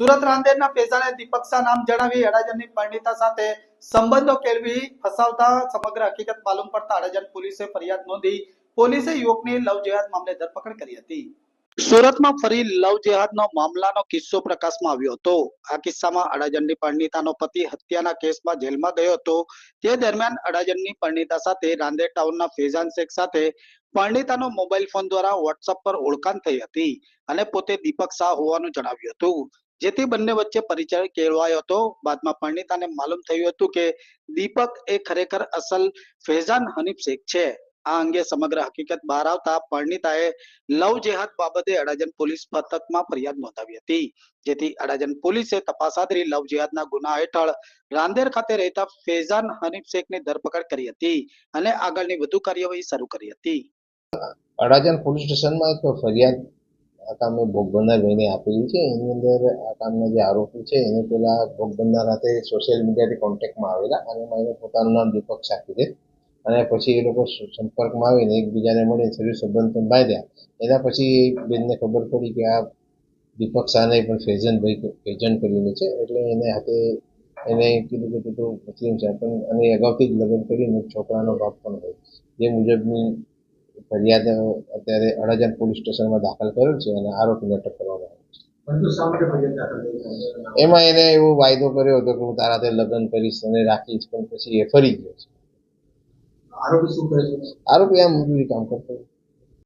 સુરત રાંદેરના ફેઝાને દીપક નામ જણાવી અડાજણની પરિણીતા સાથે સંબંધો કેળવી ફસાવતા સમગ્ર હકીકત માલુમ પડતા અડાજણ પોલીસે ફરિયાદ નોંધી પોલીસે યુવકની લવ જેહાદ મામલે ધરપકડ કરી હતી. સુરતમાં ફરી લવ જેહાદનો મામલાનો કિસ્સો પ્રકાશમાં આવ્યો હતો. આ કિસ્સામાં અડાજણની પરિણીતાનો પતિ હત્યાના કેસમાં જેલમાં ગયો હતો. તે દરમિયાન અડાજણની પરિણીતા સાથે રાંદેર ટાઉનના ફેઝાન શેખ સાથે પરિણીતાનો મોબાઈલ ફોન દ્વારા વોટ્સઅપ પર ઓળખાણ થઈ હતી અને પોતે દીપક શાહ હોવાનું જણાવ્યું હતું. જેથી બંને વચ્ચે પરિચય કેળવાયો હતો. બાદમાં પરિણીતાને માલુમ થયું હતું કે દીપક એ ખરેખર અસલ ફેઝાન હનીફ શેખ છે. આ અંગે સમગ્ર હકીકત બહાર આવતા પરિણીતાએ લવ જેહાદ બાબતે અડાજણ પોલીસ મથકમાં ફરિયાદ નોંધાવી હતી. જેથી અડાજણ પોલીસે તપાસ આદરી લવ જેહાદના ગુના હેઠળ રાંદેર ખાતે રહેતા ફેઝાન હનીફ શેખની ધરપકડ કરી હતી અને આગળની વધુ કાર્યવાહી શરૂ કરી હતી. અડાજણ પોલીસ સ્ટેશનમાં એક ફરિયાદ આ કામે ભોગ બનનાર ભાઈને આપેલી છે. એની અંદર આ કામના જે આરોપી છે, એને પેલા ભોગ બનનાર હાથે સોશિયલ મીડિયાથી કોન્ટેક્ટમાં આવેલા અને એને પોતાનું નામ દીપક છે અને પછી એ લોકો સંપર્કમાં આવીને એકબીજાને મળીને શરીર સંબંધ બાંધ્યા. એના પછી બેનને ખબર પડી કે આ દીપક શાહને પણ ફેઝનભાઈ ફેજન કરીને છે. એટલે એને હાથે એને કીધું કે તું મુસ્લિમ છે. પણ અને અગાઉથી જ લગ્ન કરીને છોકરાનો બાપ પણ હોય. જે મુજબની ફરિયાદ અત્યારે અડાજણ પોલીસ સ્ટેશનમાં દાખલ કરેલ છે અને આરોપીને અટક કરવામાં આવે છે. એમાં એને એવો વાયદો કર્યો હતો કે હું તારા હાથે લગ્ન કરીશ અને રાખીશ પણ પછી એ ફરી ગયો છે. આરોપી શું કરે છે? આરોપી આ મજૂરી કામ કરતો.